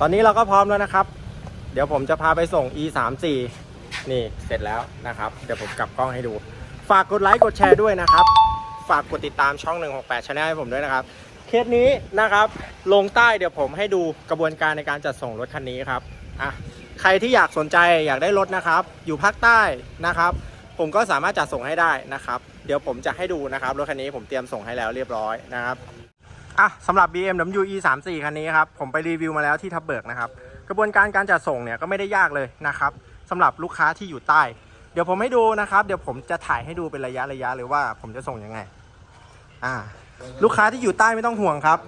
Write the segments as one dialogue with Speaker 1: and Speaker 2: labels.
Speaker 1: ตอนนี้เราก็พร้อมแล้วนะครับ เดี๋ยวผมจะพาไปส่ง e 3 4นี่เสร็จแล้วนะครับ เดี๋ยวผมกลับกล้องให้ดู ฝากกดไลค์กดแชร์ด้วยนะครับ ฝากกดติดตามช่อง 168 Channel ให้ผมด้วยนะครับ เคสนี้นะครับ ลงใต้เดี๋ยวผมให้ดูกระบวนการในการจัดส่งรถคันนี้ครับอะใครที่อยากสนใจอยากได้รถนะครับ อยู่ภาคใต้นะครับ ผมก็สามารถจัดส่งให้ได้นะครับ เดี๋ยวผมจะให้ดูนะครับรถคันนี้ผมเตรียมส่งให้แล้วเรียบร้อยนะครับ อะสำหรับ BMW E 3 4 คันนี้ครับ ผมไปรีวิวมาแล้วที่ทับเบิกนะครับ กระบวนการการจัดส่งเนี่ยก็ไม่ได้ยากเลยนะครับสำหรับลูกค้าที่อยู่ใต้ เดี๋ยวผมให้ดูนะครับ เดี๋ยวผมจะถ่ายให้ดูเป็นระยะระยะเลยว่าผมจะส่งยังไง อ่า ลูกค้าที่อยู่ใต้ไม่ต้องห่วงครับ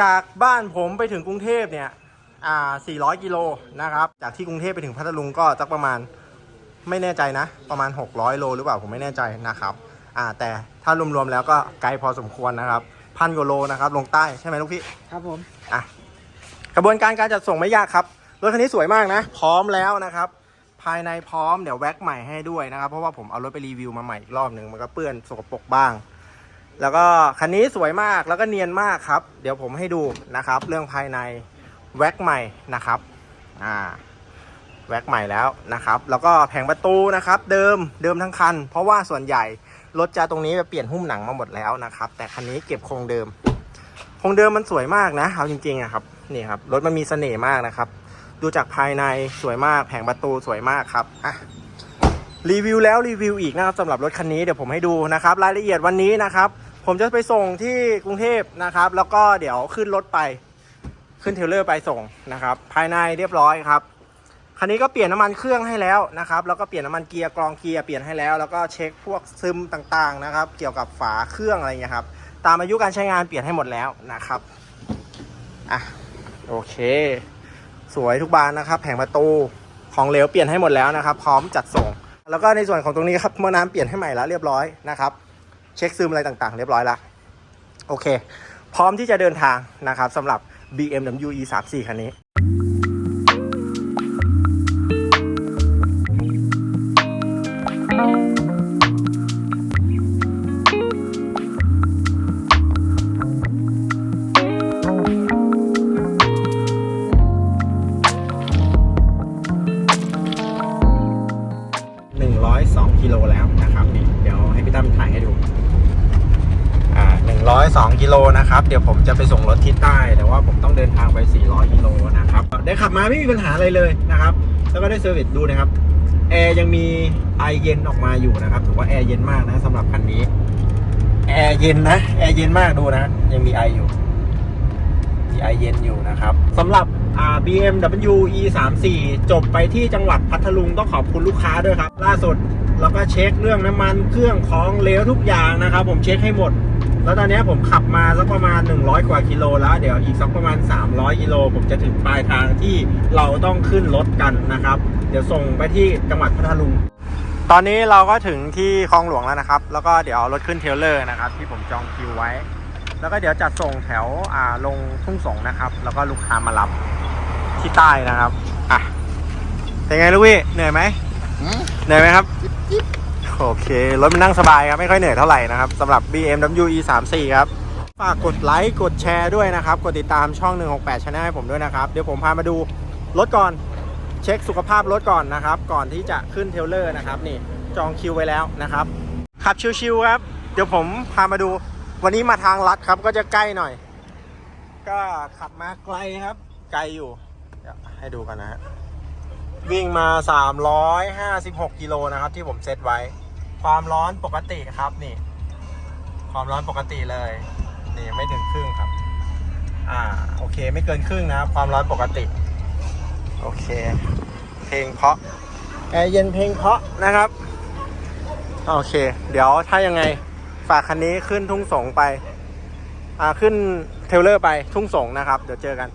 Speaker 1: จากบ้านผมไปถึงกรุงเทพเนี่ย อ่า 400 กิโลนะครับ จากที่กรุงเทพไปถึงพัทลุงก็สักประมาณไม่แน่ใจนะ ประมาณ 600 โลหรือเปล่าผมไม่แน่ใจนะครับ อ่า แต่ถ้ารวมๆแล้วก็ไกลพอสมควรนะครับ พันกว่าโลนะครับลงใต้ใช่ไหมลูกพี่
Speaker 2: ครับผม
Speaker 1: อะกระบวนการการจัดส่งไม่ยากครับรถคันนี้สวยมากนะ พร้อมแล้วนะครับ ภายในพร้อมเดี๋ยวแว็กใหม่ให้ด้วยนะครับ เพราะว่าผมเอารถไปรีวิวมาใหม่อีกรอบหนึ่งมันก็เปื้อนสกปรกบ้าง แล้วก็คันนี้สวยมากแล้วก็เนียนมากครับ เดี๋ยวผมให้ดูนะครับ เรื่องภายในแว็กใหม่นะครับอ่าแว็กใหม่แล้วนะครับ แล้วก็แผงประตูนะครับ เดิมเดิมทั้งคัน เพราะว่าส่วนใหญ่ รถจะตรงนี้เปลี่ยนหุ้มหนังมาหมดแล้วนะครับ แต่คันนี้เก็บโครงเดิม โครงเดิมมันสวยมากนะเอาจริงๆอะครับนี่ครับรถมันมีเสน่ห์มากนะครับ ดูจากภายในสวยมากแผงประตูสวยมากครับอะรีวิวแล้วรีวิวอีกนะครับสำหรับรถคันนี้เดี๋ยวผมให้ดูนะครับ รายละเอียดวันนี้นะครับ ผมจะไปส่งที่กรุงเทพนะครับ แล้วก็เดี๋ยวขึ้นรถไป ขึ้นเทลเลอร์ไปส่งนะครับ ภายในเรียบร้อยครับ คันนี้ก็เปลี่ยนน้ำมันเครื่องให้แล้วนะครับ แล้วก็เปลี่ยนน้ำมันเกียร์กรองเกียร์เปลี่ยนให้แล้ว แล้วก็เช็คพวกซึมต่างๆนะครับ เกี่ยวกับฝาเครื่องอะไรเงี้ยครับ ตามอายุการใช้งานเปลี่ยนให้หมดแล้วนะครับ อะ โอเค สวยทุกบานนะครับ แผงประตู ของเหลวเปลี่ยนให้หมดแล้วนะครับ พร้อมจัดส่ง แล้วก็ในส่วนของตรงนี้ครับหม้อน้ำเปลี่ยนให้ใหม่แล้วเรียบร้อยนะครับ เช็คซึมอะไรต่างๆ เรียบร้อยแล้วโอเค พร้อมที่จะเดินทางนะครับสำหรับ BMW E 3 4 คันนี้ 102กิโลแล้วนะครับเดี๋ยวให้พี่ตั้มถ่ายให้ดูอ่า102กิโลนะครับ เดี๋ยวผมจะไปส่งรถที่ใต้ แต่ว่าผมต้องเดินทางไป 400กิโลนะครับ ได้ขับมาไม่มีปัญหาอะไรเลยนะครับ แล้วก็ได้เซอร์วิสดูนะครับแอร์ยังมีไอเย็นออกมาอยู่นะครับถือว่าแอร์เย็นมากนะสำหรับคันนี้แอร์เย็นนะแอร์เย็นมากดูนะ ยังมีไออยู่มีไอเย็นอยู่นะครับสำหรับ BMW E 3 4 จบไปที่จังหวัดพัทลุงต้องขอบคุณลูกค้าด้วยครับ ล่าสุดแล้วก็เช็คเรื่องน้ำมันเครื่องของเลวทุกอย่างนะครับ ผมเช็คให้หมด แล้วตอนนี้ผมขับมาสักประมาณ 100 กว่ากิโลแล้ว เดี๋ยวอีกสักประมาณ 300กิโลผมจะถึงปลายทางที่เราต้องขึ้นรถกันนะครับ เดี๋ยวส่งไปที่จังหวัดพัทลุง ตอนนี้เราก็ถึงที่คลองหลวงแล้วนะครับ แล้วก็เดี๋ยวรถขึ้นเทลเลอร์นะครับ ที่ผมจองคิวไว้ แล้วก็เดี๋ยวจัดส่งแถวอ่าลงทุ่งสงนะครับ แล้วก็ลูกค้ามารับที่ใต้นะครับอะเป็นไงลูกพี่เหนื่อยไหมเหนื่อยไหมครับโอเค รถมันนั่งสบายครับ ไม่ค่อยเหนื่อยเท่าไหร่นะครับสำหรับ BMW E 3 4 ครับ ฝากกดไลค์กดแชร์ด้วยนะครับ กดติดตามช่อง 168 Channel ให้ผมด้วยนะครับ เดี๋ยวผมพามาดูรถก่อนเช็คสุขภาพรถก่อนนะครับ ก่อนที่จะขึ้นเทลเลอร์นะครับ นี่จองคิวไว้แล้วนะครับขับชิวๆครับ เดี๋ยวผมพามาดู วันนี้มาทางลัดครับก็จะใกล้หน่อย ก็ขับมาไกลครับ ไกลอยู่ให้ดูกันนะฮะวิ่งมา 356 กิโลนะครับ ที่ผมเซตไว้ ความร้อนปกติครับนี่ ความร้อนปกติเลย นี่ไม่ถึงครึ่งครับ อ่าโอเคไม่เกินครึ่งนะครับ ความร้อนปกติ โอเค เพลงเพราะแอร์เย็นเพลงเพราะนะครับ โอเค เดี๋ยวถ้ายังไง ฝากคันนี้ขึ้นทุ่งสงไป อ่าขึ้นเทลเลอร์ไปทุ่งสงนะครับ เดี๋ยวเจอกัน